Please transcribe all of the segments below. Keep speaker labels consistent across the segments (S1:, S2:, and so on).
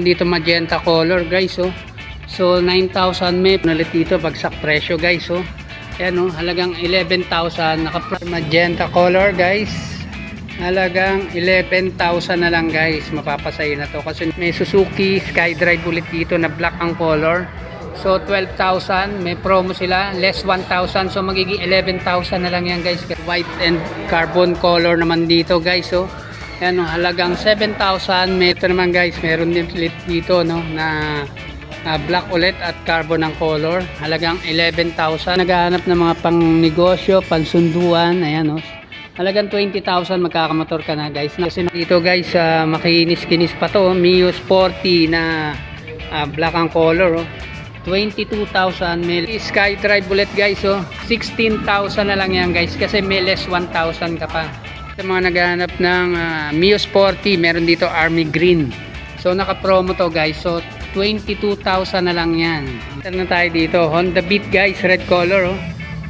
S1: Dito magenta color guys oh. So 9,000 may ulit dito bagsak presyo guys oh. Ayan oh, halagang 11,000 naka magenta color guys. Halagang 11,000 na lang guys. Mapapasayo na to kasi may Suzuki SkyDrive ulit dito na black ang color. So 12,000, may promo sila, less 1,000 so magiging 11,000 na lang yan guys. White and carbon color naman dito guys oh. Yan oh, halagang 7,000. May ito naman guys, meron din dito no na ah, black ulit at carbon ang color. Halagang 11,000. Naghahanap ng mga pang negosyo, pansunduan, ayan oh. Halagang 20,000 magkakamotor ka na guys. Kasi dito guys, ah, makinis-kinis pa to. oh. Mio Sporty na ah, black ang color oh. 22,000 may SkyDrive ulit guys oh. 16,000 na lang yan guys kasi may less 1,000 ka pa. Sa mga naghahanap ng ah, Mio Sporty, meron dito Army Green. So naka-promo to guys. So 22,000 na lang yan. Ito na tayo dito. Honda Beat guys, red color oh.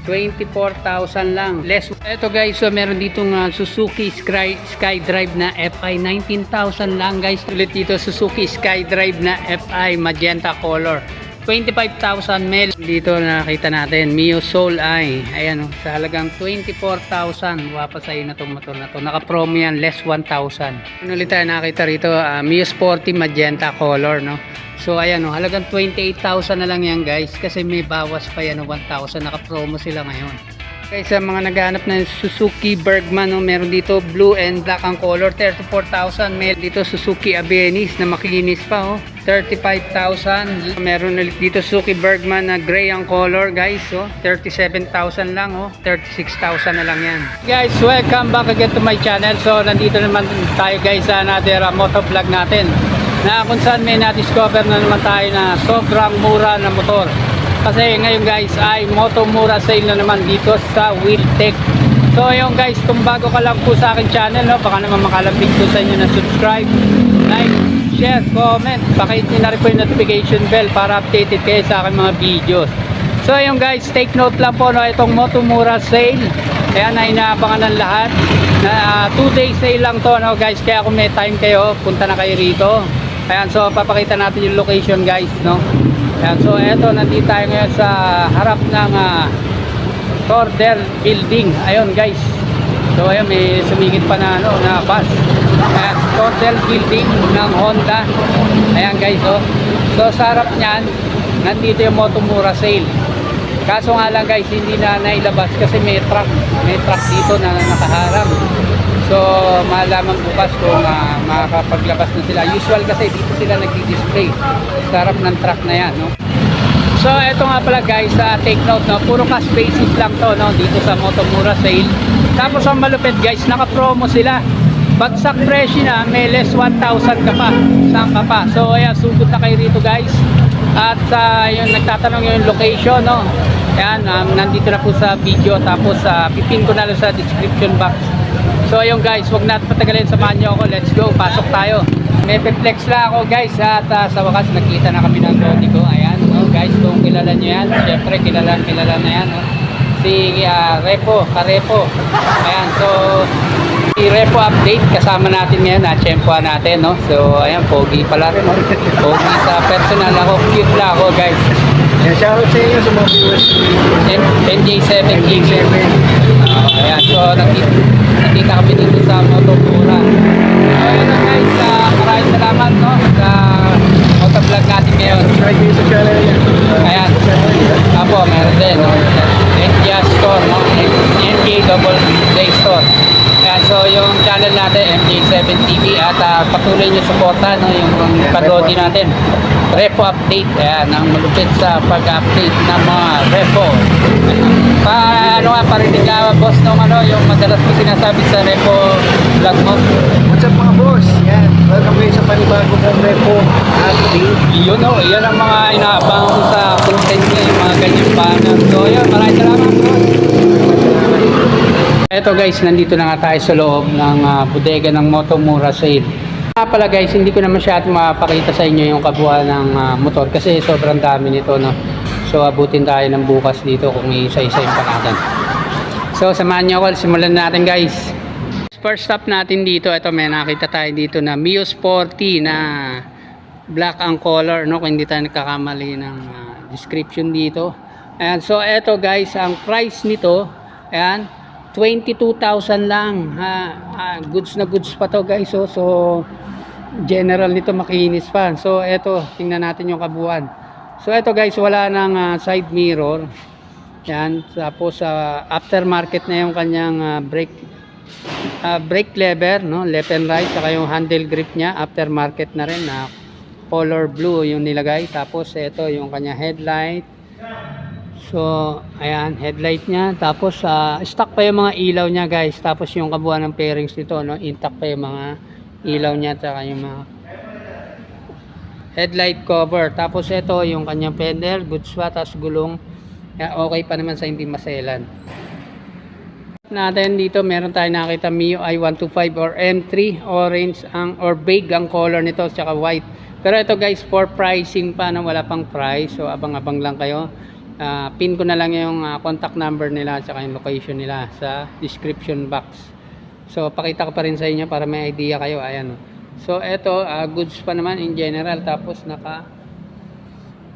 S1: 24,000 lang. Less. Ito guys, so meron dito nga Suzuki Sky, SkyDrive na FI 19,000 lang guys. Ulit dito Suzuki SkyDrive na FI magenta color. 25,000 mil. Dito nakita natin Mio Soul Eye. Ayan o sa halagang 24,000 wapa sa'yo na itong motor na to. Naka promo yan less 1,000 ano ulit tayo nakita rito? Ah, Mio Sporty magenta color no? So ayan o halagang 28,000 na lang yan guys. Kasi may bawas pa yan o 1,000 naka promo sila ngayon Guys, sa mga naghahanap ng Suzuki Bergman, no, meron dito blue and black ang color, 34,000. Meron dito Suzuki Abenis na makinis pa, oh, 35,000. Meron ulit dito Suzuki Bergman na gray ang color, guys, oh, 37,000 lang, oh, 36,000 na lang yan. Guys, welcome back again to my channel. So, nandito naman tayo guys sa another uh, motovlog natin na kung saan may na-discover na naman tayo na sobrang mura na motor. Kasi ngayon guys ay Moto Mura sale na naman dito sa Wheeltech. So ayun guys, kung bago ka lang po sa akin channel, no, baka naman makalapit ko sa inyo na subscribe, like, share, comment. Pakihit nyo na rin po yung notification bell para updated kayo sa aking mga videos. So ayun guys, take note lang po no, itong Moto Mura sale. Ayan na inaabangan ng lahat. Na 2 days sale lang to no guys. Kaya kung may time kayo, punta na kayo rito. Ayan, so papakita natin yung location guys, no. Ayan, so eto, nandito tayo ngayon sa harap ng uh, Cordel Building. Ayun guys. So ayun, may sumigit pa na, ano, na bus. Ayan, Cordel Building ng Honda. Ayan guys, oh. So sa harap niyan, nandito yung Motomura sale. Kaso nga lang guys, hindi na nailabas kasi may truck. May truck dito na nakaharang. So, malaman bukas kung uh, makakapaglabas na sila. Usual kasi dito sila nagdi-display sa harap ng truck na yan, no? So, eto nga pala guys, uh, take note, no? Puro cash basis lang to, no? Dito sa Motomura sale. Tapos ang malupit guys, naka-promo sila. Bagsak presyo na, may less 1,000 ka pa. Saan ka pa? So, ayan, sugod na kayo rito guys. At uh, yung nagtatanong yung location, no? Ayan, um, nandito na po sa video. Tapos, uh, pipin ko na lang sa description box. So ayun guys, wag natin patagalin, samahan nyo ako. Let's go, pasok tayo. May flex lang ako guys at uh, sa wakas nakita na kami ng Lodi ko. Ayan, no, guys, kung kilala nyo yan, syempre kilala, kilala na yan. No? Si uh, Repo, Karepo. Ayan, so si Repo update kasama natin ngayon, na tsempohan natin, no? So ayan, pogi pala rin, no? Pogi sa personal ako, cute lang ako guys.
S2: Yan, shoutout sa inyo sa mga viewers.
S1: N- NJ7 TV.
S2: MJ7.
S1: Ah, ayan, so nakita, nakita kami dito sa Motopura. So ayun na guys, uh, maraming salamat no, sa motovlog natin ngayon.
S2: Sa channel.
S1: Ayan. Apo, meron din. No? NJ Store, no? NJ Double Play Store. Ayan, so yung channel natin, MJ7 TV at uh, patuloy nyo suporta no, yung parody natin. Repo update, ayan, ang malupit sa pag-update ng mga repo. Pa, ano nga, parinig ka, boss, nung ano, yung madalas ko sinasabi sa repo vlog mo.
S2: What's up mga boss? Yan. Welcome kayo sa panibago kong repo update.
S1: Yun o, yan ang mga inaabang sa content niya, yung mga ganyan banner. So, yun, maraming salamat. boss. Eto guys, nandito na nga tayo sa loob ng ah, bodega ng Motomura Sale. Nga pala guys, hindi ko na masyado mapakita sa inyo yung kabuuan ng ah, motor kasi sobrang dami nito. No? So abutin tayo ng bukas dito kung isa-isa yung pangalan. So samahan niyo ako, simulan natin guys. First stop natin dito, ito may nakita tayo dito na Mio Sporty na black ang color no kung hindi tayo nagkakamali ng ah, description dito ayan so eto guys ang price nito ayan 22,000 lang. Ha, Ah, goods na goods pa to guys oh. so general nito makinis pa. So eto tingnan natin yung kabuuan. So eto guys wala nang ah, side mirror. Yan. Tapos sa aftermarket na yung kanyang ah, brake ah, brake lever no? Left and right saka yung handle grip niya. Aftermarket na rin na color blue yung nilagay. Tapos ito yung kanya headlight so ayan headlight niya. Tapos ah, stock pa yung mga ilaw niya guys. Tapos yung kabuuan ng pairings nito no intact pa yung mga ilaw niya saka yung mga headlight cover. Tapos ito yung kanyang fender good swat tapos gulong. Kaya okay pa naman sa hindi maselan. Natin dito meron tayong nakita Mio i125 or M3 orange ang or beige ang color nito tsaka white. Pero ito guys for pricing pa na wala pang price. So abang-abang lang kayo Ah, pin ko na lang yung ah, contact number nila tsaka yung location nila sa description box. So pakita ko pa rin sa inyo para may idea kayo. Ayan oh. so ito ah, goods pa naman in general. Tapos naka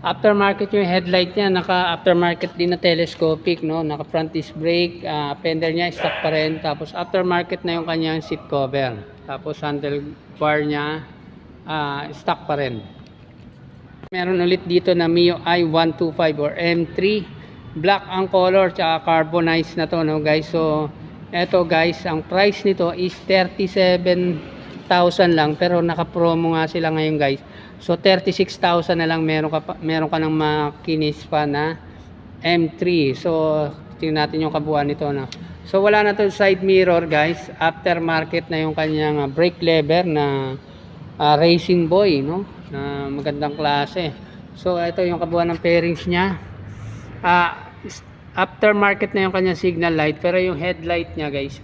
S1: aftermarket yung headlight niya. Naka aftermarket din na telescopic no? Naka front disc brake ah, fender niya stock pa rin. Tapos aftermarket na yung kanyang seat cover. Tapos handlebar niya ah, stock pa rin meron ulit dito na Mio i125 or M3 black ang color tsaka carbonized na to no guys? So eto guys ang price nito is 37,000 lang pero naka-promo nga sila ngayon guys. So 36,000 na lang meron ka meron ka ng makinis pa na M3 so tingnan natin yung kabuuan nito no? So wala na to side mirror guys. Aftermarket na yung kanyang ah, brake lever na ah, racing boy no na magandang klase. So ito yung kabuuan ng pairings niya. Is- aftermarket na yung kanyang signal light pero yung headlight niya guys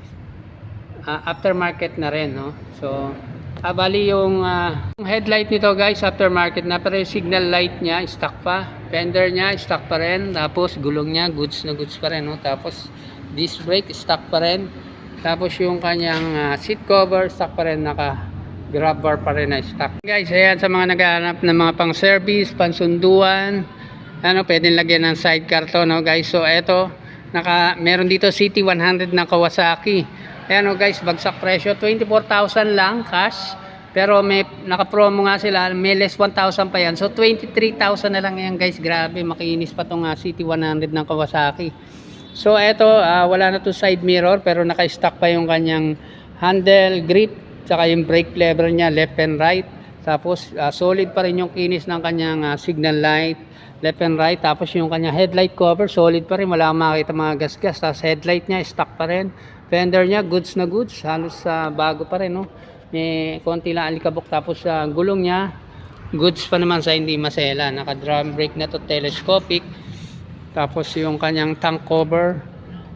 S1: ah, aftermarket na rin no? So ah, bali yung ah, yung headlight nito guys aftermarket na pero yung signal light niya stock pa. Fender niya stock pa rin. Tapos gulong niya goods na goods pa rin no? Tapos disc brake stock pa rin. Tapos yung kanyang ah, seat cover stock pa rin naka grab bar pa rin na stock. Guys ayan sa mga naghahanap ng mga pang service pansunduan ano pwedeng lagyan ng sidecar to no guys? So eto naka meron dito City 100 ng Kawasaki. Ayan o guys bagsak presyo. 24,000 lang cash. Pero may naka-promo nga sila may less 1,000 pa yan. So 23,000 na lang yan guys. Grabe makinis pa tong ah, City 100 ng Kawasaki. So eto ah, wala na to side mirror pero naka-stock pa yung kanyang handle grip tsaka yung brake lever niya left and right. Tapos ah, solid pa rin yung kinis ng kanyang ah, signal light. Left and right tapos yung kanyang headlight cover solid pa rin. Wala makita mga gas-gas. Tapos headlight niya stock pa rin. Fender niya goods na goods. Halos sa bago pa rin no? May konti lang alikabok. Tapos sa gulong niya goods pa naman sa hindi masela. Naka drum brake na to telescopic. Tapos yung kanyang tank cover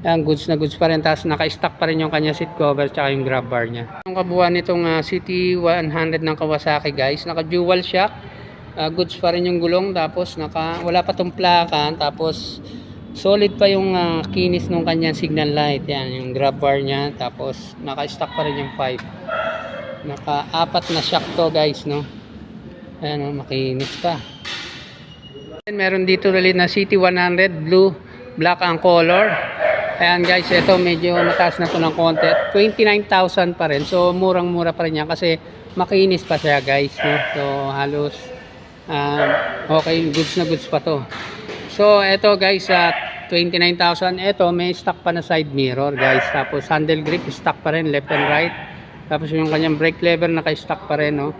S1: Ayan, goods na goods pa rin. Tapos naka-stock pa rin yung kanya seat cover tsaka yung grab bar niya. Kabuuan nitong ah, City 100 ng Kawasaki guys. Naka dual shock. Ah, goods pa rin yung gulong. Tapos naka, wala pa tong plaka. Tapos solid pa yung ah, kinis ng kanyang signal light. Yan, yung grab bar niya. Tapos naka-stock pa rin yung pipe. Naka-apat na shock to guys no. Ayan o, makinis pa. Meron dito ulit na City 100 blue black ang color ayan guys ito medyo mataas na to ng konti. 29,000 pa rin. So murang mura pa rin yan kasi makinis pa siya guys no? so halos um, okay goods na goods pa to. So ito guys at 29,000 ito may stock pa na side mirror guys. Tapos handle grip stock pa rin left and right. Tapos yung kanyang brake lever naka-stock pa rin no?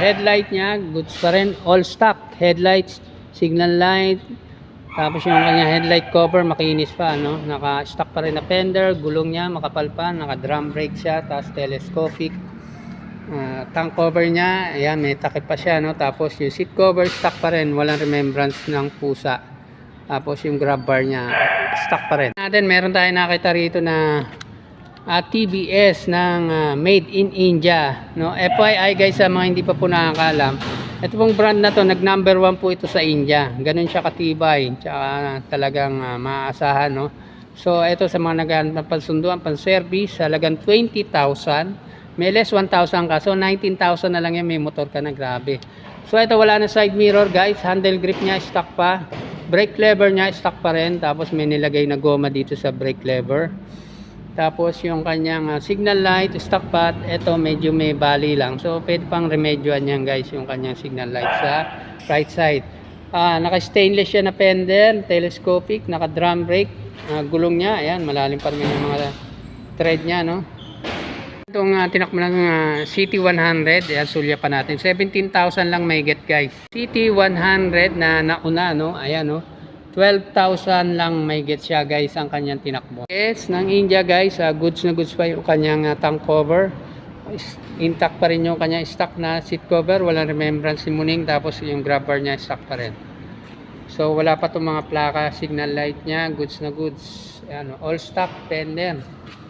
S1: Headlight niya goods pa rin. All stock headlights signal light tapos yung kanya headlight cover makinis pa no? Naka-stock pa rin na fender gulong niya makapal pa naka drum brake siya tapos telescopic. Ah, tank cover niya ayan may takip pa siya no? Tapos yung seat cover stock pa rin walang remembrance ng pusa. Tapos yung grab bar niya stock pa rin. Natin meron tayo nakita rito na ah, TBS ng ah, made in India no? FYI guys sa mga hindi pa po nakakalam ito pong brand na to nag number one po ito sa India. Ganun siya katibay tsaka talagang ah, maaasahan no? So ito sa mga naghahanap ng pansunduan pan service halagang 20,000 may less 1,000 ka so 19,000 na lang yan may motor ka na grabe. So ito wala na side mirror guys, handle grip niya stock pa. Brake lever niya stock pa rin, tapos may nilagay na goma dito sa brake lever. Tapos yung kanyang ah, signal light, stock pa, ito medyo may bali lang. So pwede pang remedyoan yan guys, yung kanyang signal light sa right side. Ah, naka-stainless siya na fender, telescopic, naka-drum brake, ah, gulong niya, ayan, malalim pa rin yung mga thread niya, no? Itong uh, tinakbo ng ah, CT100, ayan, sulya pa natin. 17,000 lang may get guys. CT100 na nauna, no? Ayan, no? 12,000 lang may get siya guys ang kanyang tinakbo. Yes, ng India guys, ah, goods na goods pa yung kanyang ah, tank cover. Intact pa rin yung kanyang stock na seat cover, walang remembrance si Muning, tapos yung grab bar niya stock pa rin. So wala pa itong mga plaka, signal light niya, goods na goods. Ayan, oh, all stock, fender.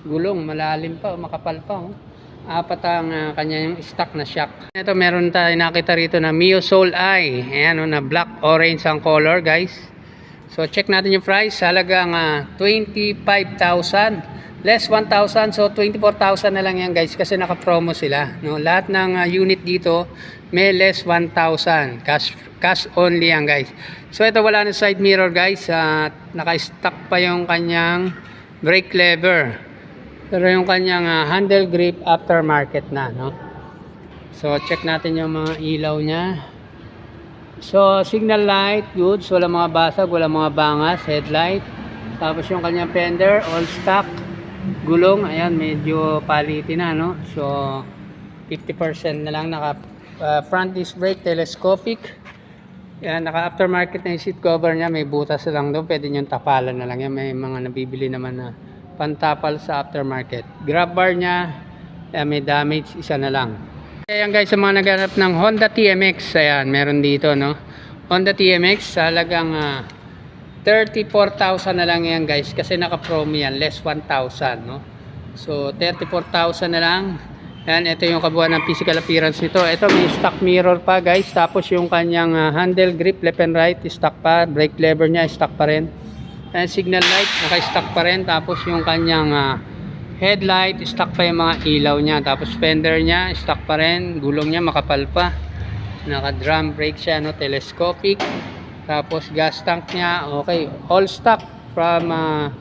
S1: Gulong, malalim pa, makapal pa. Oh. Apat ang uh, kanyang stock na shock. Ito meron tayo nakita rito na Mio Soul Eye. Ayan oh, na black orange ang color guys. So check natin yung price. Halagang ah, 25,000. Less 1,000. So 24,000 na lang yan guys kasi naka-promo sila. No? Lahat ng ah, unit dito may less 1,000. Cash, cash only yan guys. So ito wala na side mirror guys. Ah, naka-stock pa yung kanyang brake lever. Pero yung kanyang ah, handle grip aftermarket na. No? So check natin yung mga ilaw niya. So, signal light, goods, wala mga basag, wala mga bangas, headlight. Tapos yung kanyang fender, all stock. Gulong, ayan, medyo paliti na, no? So, 50% na lang naka uh, front disc brake, telescopic. Yan, naka aftermarket na yung seat cover niya, may butas lang doon, pwede nyo tapalan na lang yan. May mga nabibili naman na pantapal sa aftermarket. Grab bar niya, ayan, may damage, isa na lang. Ayan guys, sa mga naghanap ng Honda TMX, ayan, meron dito, no? Honda TMX, halagang ah, 34,000 na lang yan guys, kasi naka-promo yan, less 1,000, no? So, 34,000 na lang. Ayan, ito yung kabuuan ng physical appearance nito. Ito, may stock mirror pa guys, tapos yung kanyang ah, handle grip, left and right, stock pa, brake lever niya, stock pa rin. Ayan, signal light, naka-stock pa rin, tapos yung kanyang ah, headlight, stock pa yung mga ilaw niya. Tapos fender niya, stock pa rin. Gulong niya, makapal pa. Naka drum brake siya, no? telescopic. Tapos gas tank niya, okay. All stock from ah,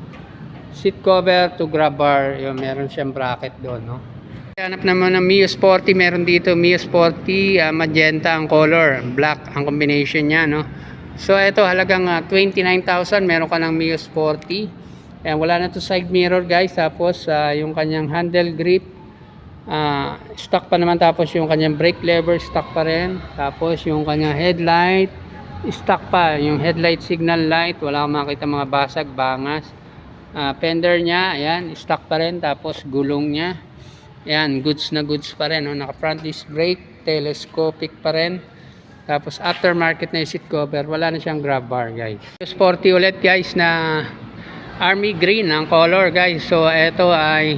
S1: seat cover to grab bar. Yung meron siyang bracket doon, no? Hanap naman ng Mio Sporty, meron dito Mio Sporty, ah, magenta ang color, black ang combination niya, no? So ito halagang ah, 29,000, meron ka ng Mio Sporty. Ayan, wala na to side mirror guys. Tapos ah, yung kanyang handle grip ah, stock pa naman tapos yung kanyang brake lever stock pa rin. Tapos yung kanyang headlight stock pa. Yung headlight signal light wala kang makita mga basag, bangas. Ah, fender niya, ayan, stock pa rin. Tapos gulong niya. Ayan, goods na goods pa rin. No? Naka front disc brake, telescopic pa rin. Tapos aftermarket na yung seat cover, wala na siyang grab bar guys. Sporty ulit guys na army green ang color guys. So ito ay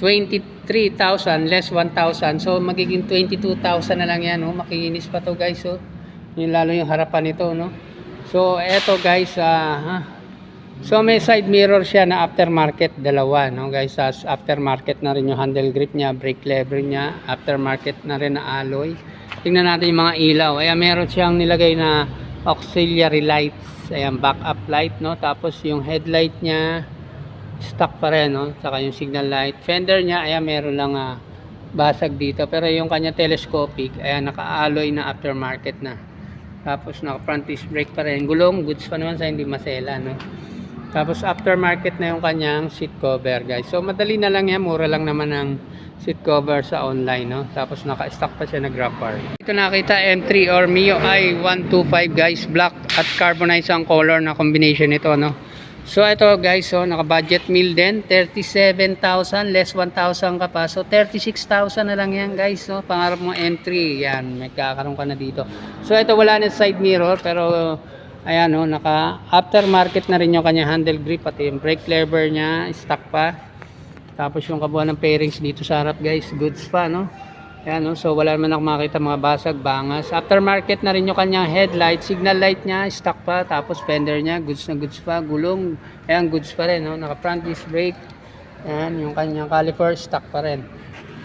S1: 23,000 less 1,000. So magiging 22,000 na lang yan. No? Makikinis pa to guys. So, yung lalo yung harapan nito. No? So ito guys. ah, ha? So may side mirror siya na aftermarket dalawa no guys as aftermarket na rin yung handle grip niya, brake lever niya, aftermarket na rin na alloy. Tingnan natin yung mga ilaw. Ayan meron siyang nilagay na auxiliary lights, ayan backup light no. Tapos yung headlight niya stock pa rin no. Saka yung signal light. Fender niya ayan meron lang ah, basag dito pero yung kanya telescopic ayan naka-alloy na aftermarket na. Tapos naka front disc brake pa rin. Gulong goods pa naman sa hindi masela no. Tapos aftermarket na yung kanyang seat cover guys. So madali na lang yan, mura lang naman ang seat cover sa online no. Tapos naka-stock pa siya na grab bar. Ito nakita M3 or Mio i125 guys, black at carbonized ang color na combination nito no. So ito guys, so naka-budget meal din, 37,000 less 1,000 ka pa. So 36,000 na lang yan guys, no. Pangarap mo M3, yan, may kakaroon ka na dito. So ito wala na side mirror pero Ayan o, naka aftermarket na rin yung kanya handle grip pati yung brake lever niya, stock pa. Tapos yung kabuuan ng pairings dito sa harap guys, goods pa no. Ayan o, so wala naman ako makita mga basag, bangas. Aftermarket na rin yung kanyang headlight, signal light niya, stock pa. Tapos fender niya, goods na goods pa. Gulong, ayan goods pa rin no. Naka front disc brake. Ayan, yung kanyang caliper, stock pa rin.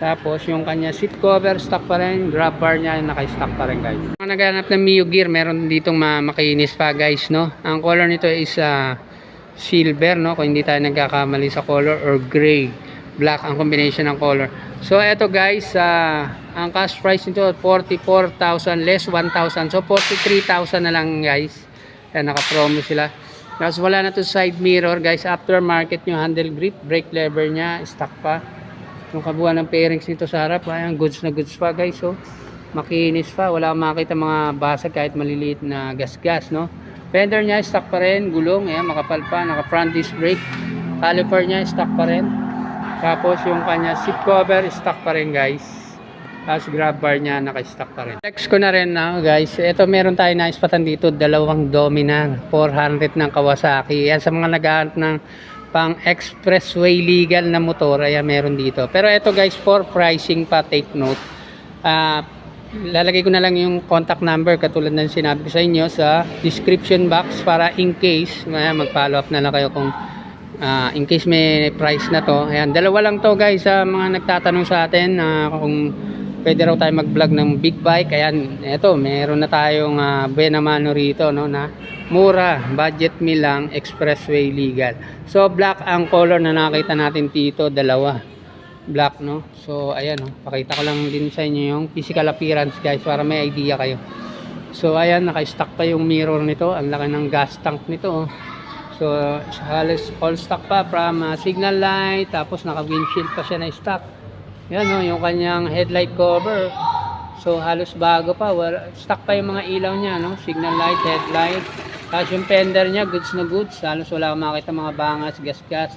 S1: Tapos yung kanya seat cover stock pa rin, grab bar niya naka-stock pa rin guys. Kung naghanap ng Mio Gear, meron ditong ma makinis pa guys, no. Ang color nito is ah, silver, no. Kung hindi tayo nagkakamali sa color or gray, black ang combination ng color. So eto guys, ah, ang cash price nito 44,000 less 1,000. So 43,000 na lang guys. Kaya naka-promo sila. Tapos wala na to side mirror guys. Aftermarket yung handle grip, brake lever niya, stock pa. Yung kabuuan ng pairings nito sa harap, ayan, goods na goods pa guys. So, makinis pa. Wala makita mga basag kahit maliliit na gas-gas, no? Fender niya, stock pa rin. Gulong, ayan, makapal pa. Naka front disc brake. Caliper niya, stock pa rin. Tapos yung kanya seat cover, stock pa rin guys. Tapos grab bar niya, naka-stock pa rin. Next ko na rin na guys. Ito meron tayo na ispatan dito. Dalawang Dominar. 400 ng Kawasaki. Yan sa mga naghahanap ng pang expressway legal na motor. Ayan meron dito. Pero ito guys, for pricing pa, take note. Ah, lalagay ko na lang yung contact number katulad ng sinabi ko sa inyo sa description box para in case ayan, mag-follow up na lang kayo kung Ah, in case may price na to. Ayan, dalawa lang to guys sa mga nagtatanong sa atin na kung pwede raw tayo mag-vlog ng big bike. Ayan, eto, meron na tayong uh, buena mano rito no na mura, budget meal lang, expressway legal. So black ang color na nakita natin dito, dalawa. Black no. So ayan no, pakita ko lang din sa inyo yung physical appearance guys para may idea kayo. So ayan, naka-stock pa yung mirror nito. Ang laki ng gas tank nito. Oh. So, halos all stock pa from uh, signal light, tapos naka-windshield pa siya na stock. Yan o, yung kanyang headlight cover. So, halos bago pa. Wala, stock pa yung mga ilaw niya, no? Signal light, headlight. Tapos yung fender niya, goods na goods. Halos wala kang makita mga bangas, gas-gas.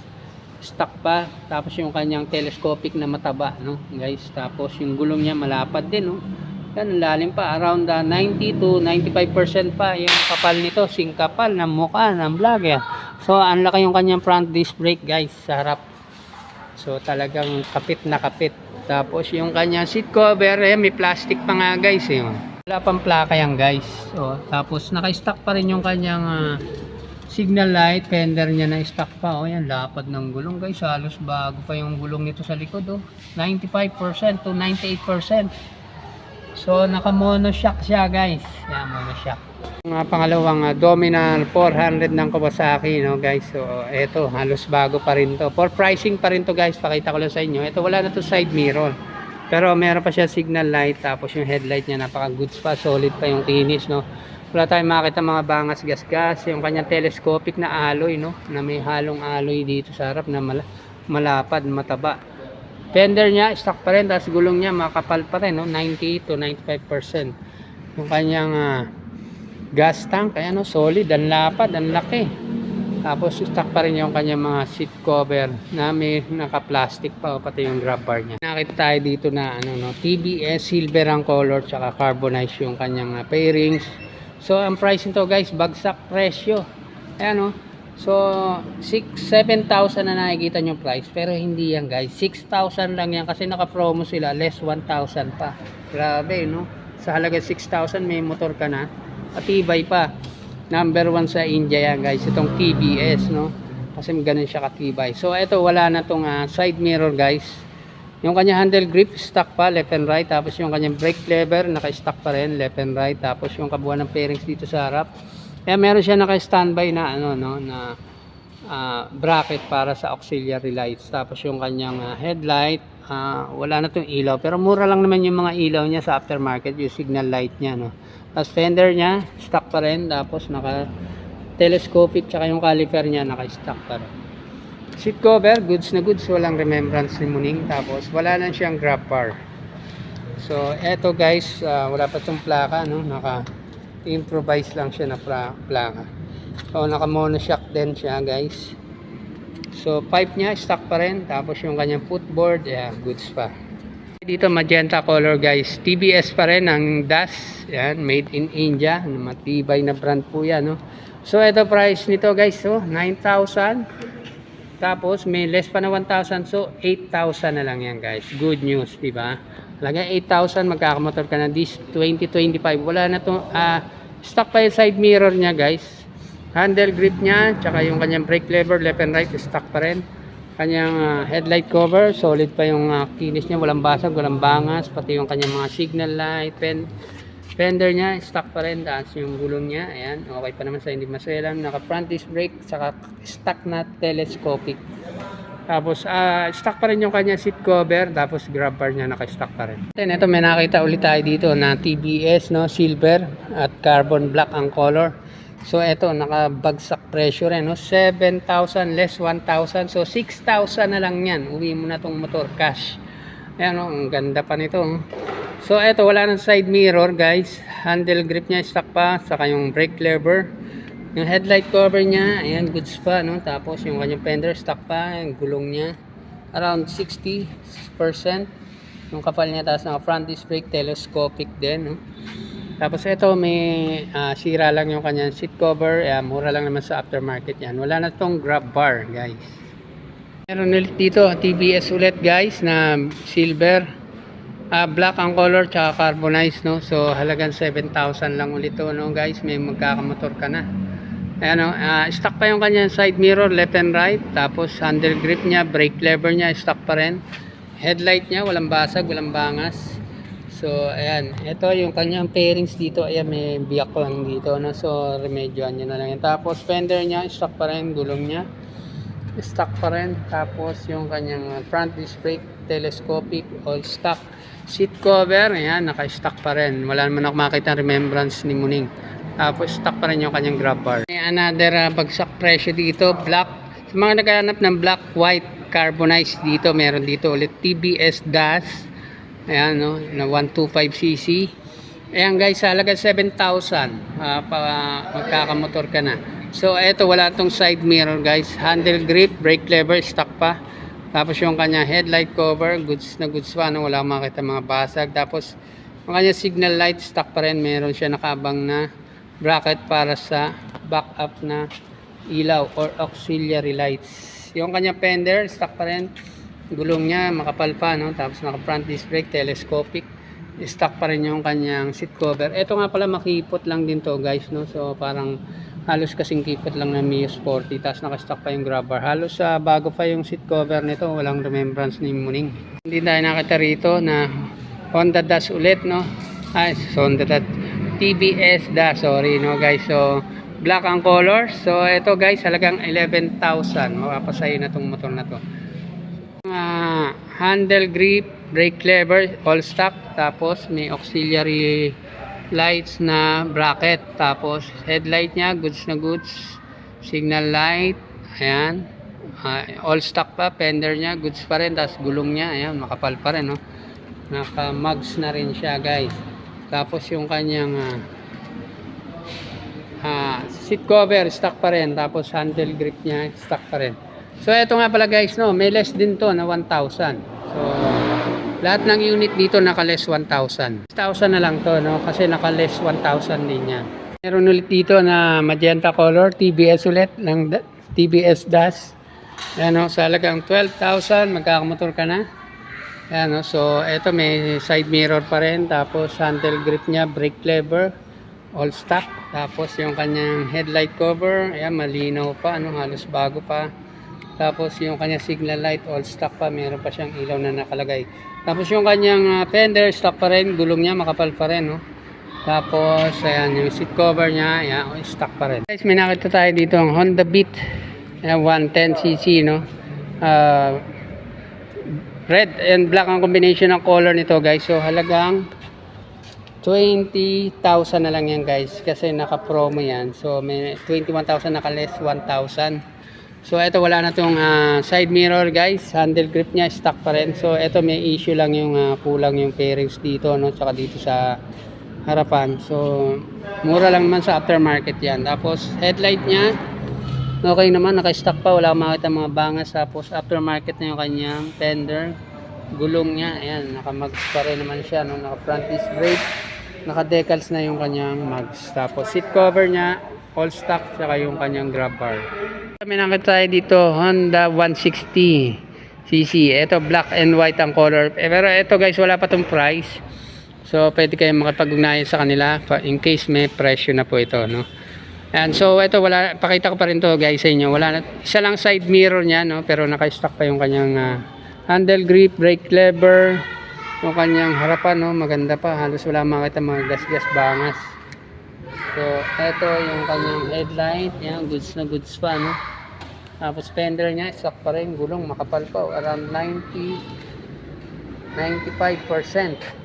S1: Stock pa. Tapos yung kanyang telescopic na mataba, no? Guys, tapos yung gulong niya malapad din, no? Yan, lalim pa. Around uh, 90 to 95% pa yung kapal nito. Singkapal ng mukha ng vlogger. So, ang laki yung kanyang front disc brake guys sa harap. So, talagang kapit na kapit. Tapos, yung kanyang seat cover, eh, may plastic pa nga guys. Eh. Wala pang plaka yan guys. So, tapos, naka-stock pa rin yung kanyang ah, signal light. Fender niya na stock pa. O, yan, lapad ng gulong guys. Halos bago pa yung gulong nito sa likod. Oh. 95% to 98%. So, naka-monoshock siya, guys. Yan, monoshock. Mga pangalawang uh, Dominar 400 ng Kawasaki, no, guys. So, eto, halos bago pa rin to. For pricing pa rin to, guys. Pakita ko lang sa inyo. Ito, wala na to side mirror. Pero meron pa siya signal light. Tapos yung headlight niya, napaka-goods pa. Solid pa yung kinis, no. Wala tayong makita mga bangas gas-gas. Yung kanyang telescopic na alloy, no. Na may halong alloy dito sa harap na mala malapad, mataba. Fender niya, stock pa rin, tapos gulong niya makapal pa rin, no? 90 to 95%. Yung kanyang ah, gas tank, ayan, no? solid, ang lapad, ang laki. Tapos stock pa rin yung kanyang mga seat cover na may naka-plastic pa, o pati yung grab bar niya. Nakita tayo dito na ano, no? TBS, silver ang color, tsaka carbonized yung kanyang ah, pairings. So, ang price nito guys, bagsak presyo. Ayan, no? So, 6, 7,000 na nakikita nyo price. Pero hindi yan guys. 6,000 lang yan kasi naka-promo sila. Less 1,000 pa. Grabe, no? Sa halaga 6,000 may motor ka na. Patibay pa. Number 1 sa India yan guys. Itong TBS, no? Kasi ganun siya katibay. So, ito wala na tong ah, side mirror guys. Yung kanya handle grip, stock pa, left and right. Tapos yung kanyang brake lever, naka-stock pa rin, left and right. Tapos yung kabuuan ng pairings dito sa harap. Kaya meron siya naka-standby na ano no na ah, bracket para sa auxiliary lights. Tapos yung kanyang ah, headlight, ah, wala na tong ilaw pero mura lang naman yung mga ilaw niya sa aftermarket, yung signal light niya no. Tapos fender niya, stock pa rin. Tapos naka telescopic tsaka yung caliper niya naka-stock pa rin. Seat cover, goods na goods, walang remembrance ni Muning. Tapos wala lang siyang grab bar. So eto guys, ah, wala pa tong plaka no, naka improvise lang siya na plaka. So, naka monoshock din siya guys. So, pipe niya, stock pa rin. Tapos yung kanyang footboard, yeah, goods pa. Dito magenta color guys. TBS pa rin ang DAS. Yan, made in India. Matibay na brand po yan. No? So, ito price nito guys. So, 9,000. Tapos, may less pa na 1,000. So, 8,000 na lang yan guys. Good news, di ba? Talaga 8,000 magkakamotor ka na this 2025. Wala na to ah stock pa yung side mirror niya guys. Handle grip niya, tsaka yung kanyang brake lever left and right stock pa rin. kanyang ah, headlight cover, solid pa yung ah, kinis niya, walang basag, walang bangas, pati yung kanyang mga signal light, pen, fender niya, stock pa rin, taas yung gulong niya, ayan, okay pa naman sa hindi maselan, naka front disc brake, saka stock na telescopic. Tapos, ah, stock pa rin yung kanya seat cover, tapos grab bar niya naka-stock pa rin. Then, ito may nakita ulit tayo dito na TBS, no, silver at carbon black ang color. So, ito, nakabagsak presyo rin, no, 7,000 less 1,000. So, 6,000 na lang yan. Uwi mo na tong motor cash. Ayan, no, ang ganda pa nito. oh. So, ito, wala ng side mirror, guys. Handle grip niya, stock pa. Saka yung brake lever. Yung headlight cover niya, ayan, goods pa, no? Tapos yung kanyang fender, stock pa, yung gulong niya, around 60%. Yung kapal niya, tapos naka front disc brake, telescopic din, no? Tapos ito, may ah, sira lang yung kanyang seat cover, ayan, mura lang naman sa aftermarket yan. Wala na tong grab bar, guys. Meron ulit dito, TBS ulit, guys, na silver. Ah, black ang color tsaka carbonized no so halagang 7,000 lang ulit to no guys may magkakamotor ka na Ayan o, ah, stock pa yung kanyang side mirror left and right. Tapos handle grip niya, brake lever niya stock pa rin. Headlight niya walang basag, walang bangas. So ayan, ito yung kanyang pairings dito. Ayan may biyak lang dito no? so remedyoan niya na lang yan tapos fender niya, stock pa rin gulong niya. Stock pa rin. Tapos yung kanyang uh, front disc brake telescopic all stock. Seat cover ayan naka-stock pa rin. Wala naman ako makita remembrance ni Muning tapos stock pa rin yung kanyang grab bar may another uh, bagsak presyo dito black sa mga naghahanap ng black white carbonized dito meron dito ulit TBS gas ayan no na 125cc ayan guys halaga 7,000 ah, pa magkakamotor ka na So, eto wala tong side mirror guys. Handle grip, brake lever, stock pa. Tapos yung kanya headlight cover, goods na goods pa. No? Wala makita mga basag. Tapos, yung kanya signal light, stock pa rin. Meron siya nakabang na bracket para sa backup na ilaw or auxiliary lights. Yung kanya fender, stock pa rin. Gulong niya, makapal pa. No? Tapos naka front disc brake, telescopic. Stock pa rin yung kanyang seat cover. Ito nga pala makipot lang din to guys. No? So, parang halos kasing kipot lang ng Mio Sporty tapos nakastock pa yung grab bar halos sa bago pa yung seat cover nito walang remembrance ni Muning hindi tayo nakita rito na Honda Dash ulit no ay Honda Dash TBS Dash sorry no guys. So black ang color. So ito guys halagang 11,000 mapapasayo na tong motor na to. Ah, handle grip brake lever all stock. Tapos may auxiliary lights na bracket. Tapos headlight niya goods na goods. Signal light ayan. Ah, all stock pa fender niya goods pa rin. Tapos gulong niya ayan makapal pa rin no. Naka mugs na rin siya guys tapos yung kanyang ah, ah, seat cover stock pa rin. Tapos handle grip niya stock pa rin. So eto nga pala guys no? May less din to na 1,000 so lahat ng unit dito naka less 1,000 1,000 na lang to no? Kasi naka less 1,000 din yan meron ulit dito na magenta color TBS ulit ng TBS Dash. Yan no? Sa halagang 12,000 magkakamotor ka na yan no? So eto may side mirror pa rin. Tapos handle grip niya brake lever all stock. Tapos yung kanyang headlight cover. Ayan malinaw pa ano? Halos bago pa. Tapos yung kanyang signal light all stock pa. Meron pa siyang ilaw na nakalagay. Tapos yung kanyang ah, fender stock pa rin. Gulong niya makapal pa rin no? Tapos ayan yung seat cover niya ayan oh, stock pa rin. Guys may nakita tayo dito ang Honda Beat. Ayan 110cc no? Ah, red and black ang combination ng color nito guys. So halagang 20,000 na lang yan guys kasi naka promo yan. So may 21,000 naka less 1,000 so ito wala na tong ah, side mirror guys. Handle grip niya stock pa rin. So ito may issue lang yung ah, kulang yung fairings dito no? Tsaka dito sa harapan. So mura lang naman sa aftermarket yan. Tapos headlight niya okay naman naka-stock pa. Wala akong makita mga bangas. Tapos aftermarket na yung kanyang fender gulong niya. Ayan nakamags pa rin naman siya no? naka front disc brake naka decals na yung kanyang mags. Tapos seat cover niya all stock saka yung kanyang grab bar. Kami nakita tayo dito Honda 160 cc ito black and white ang color. Eh, pero ito guys wala pa tong price. So pwede kayong makapag-ugnayan sa kanila in case may presyo na po ito no Ayan, so ito wala pakita ko pa rin to guys sa inyo. Wala na isa lang side mirror niya no, pero naka-stock pa yung kanyang ah, handle grip, brake lever, yung kanyang harapan no, maganda pa. Halos wala makita mga gas-gas bangas. So, ito yung kanyang headlight, yan goods na goods pa no. Tapos fender niya, stock pa rin, gulong makapal pa, around 90 95%.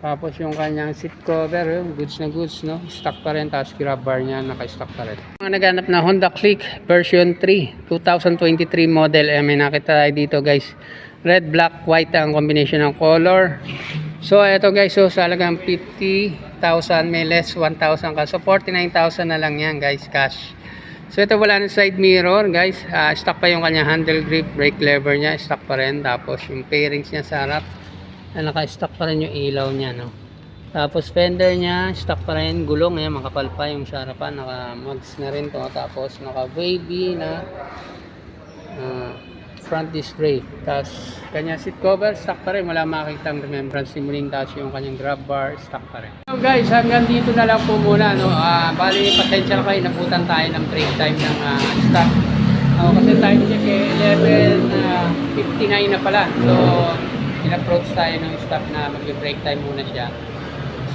S1: Tapos yung kanyang seat cover, goods na goods, no? Stock pa rin, tapos grab bar niya, naka-stock pa rin. Mga naganap na Honda Click version 3, 2023 model. Eh, may nakita tayo dito guys. Red, black, white ang combination ng color. So, ito guys, so sa halagang 50,000, may less 1,000 ka. So, 49,000 na lang yan guys, cash. So, ito wala ng side mirror guys. Ah, stock pa yung kanyang handle grip, brake lever niya, stock pa rin. Tapos yung pairings niya sa harap, na naka-stock pa rin yung ilaw niya, no? Tapos fender niya, stock pa rin, gulong eh, makapal pa yung sa harapan, naka-mugs na rin to. Tapos naka-wavy na ah, front display. Tapos kanya seat cover, stock pa rin, wala makikitang remembrance ni Muling. Tapos yung kanyang grab bar, stock pa rin. So guys, hanggang dito na lang po muna, no? Ah, bali, pasensya na kayo, naputan tayo ng break time ng ah, stock. Oh, kasi time check eh, 11.59 na pala. So, in-approach tayo ng staff na mag-break time muna siya.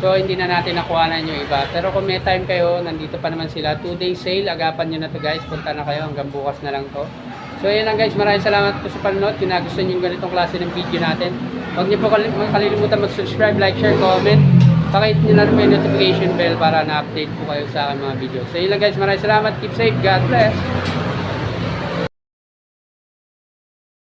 S1: So, hindi na natin nakuhanan yung iba. Pero kung may time kayo, nandito pa naman sila. 2 day sale, agapan nyo na to guys. Punta na kayo hanggang bukas na lang to. So, yan lang guys. Maraming salamat po sa panonood. Kung nagustuhan yung ganitong klase ng video natin. Huwag nyo po kal- kalilimutan mag-subscribe, like, share, comment. Pakit nyo na rin may notification bell para na-update po kayo sa aking mga video. So, yun lang guys. Maraming salamat. Keep safe. God bless.